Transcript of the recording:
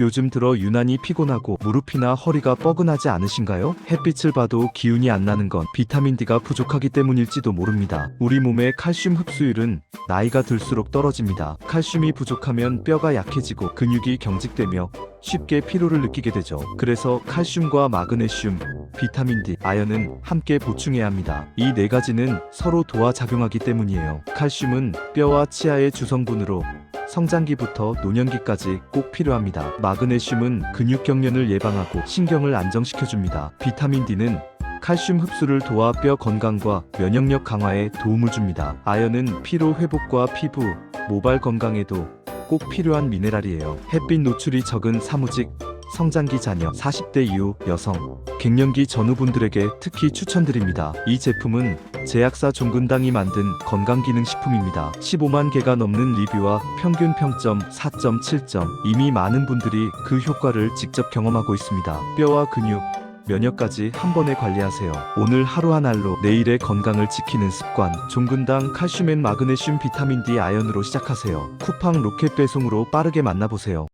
요즘 들어 유난히 피곤하고 무릎이나 허리가 뻐근하지 않으신가요? 햇빛을 봐도 기운이 안 나는 건 비타민 D가 부족하기 때문일지도 모릅니다. 우리 몸의 칼슘 흡수율은 나이가 들수록 떨어집니다. 칼슘이 부족하면 뼈가 약해지고 근육이 경직되며 쉽게 피로를 느끼게 되죠. 그래서 칼슘과 마그네슘, 비타민 D, 아연은 함께 보충해야 합니다. 이 네 가지는 서로 도와 작용하기 때문이에요. 칼슘은 뼈와 치아의 주성분으로 성장기부터 노년기까지 꼭 필요합니다. 마그네슘은 근육 경련을 예방하고 신경을 안정시켜줍니다. 비타민 D는 칼슘 흡수를 도와 뼈 건강과 면역력 강화에 도움을 줍니다. 아연은 피로 회복과 피부, 모발 건강에도 꼭 필요한 미네랄이에요. 햇빛 노출이 적은 사무직, 성장기 자녀, 40대 이후 여성, 갱년기 전후분들에게 특히 추천드립니다. 이 제품은 제약사 종근당이 만든 건강기능식품입니다. 15만 개가 넘는 리뷰와 평균 평점 4.7점, 이미 많은 분들이 그 효과를 직접 경험하고 있습니다. 뼈와 근육, 면역까지 한 번에 관리하세요. 오늘 하루 한 알로 내일의 건강을 지키는 습관. 종근당 칼슘 앤 마그네슘 비타민 D 아연으로 시작하세요. 쿠팡 로켓 배송으로 빠르게 만나보세요.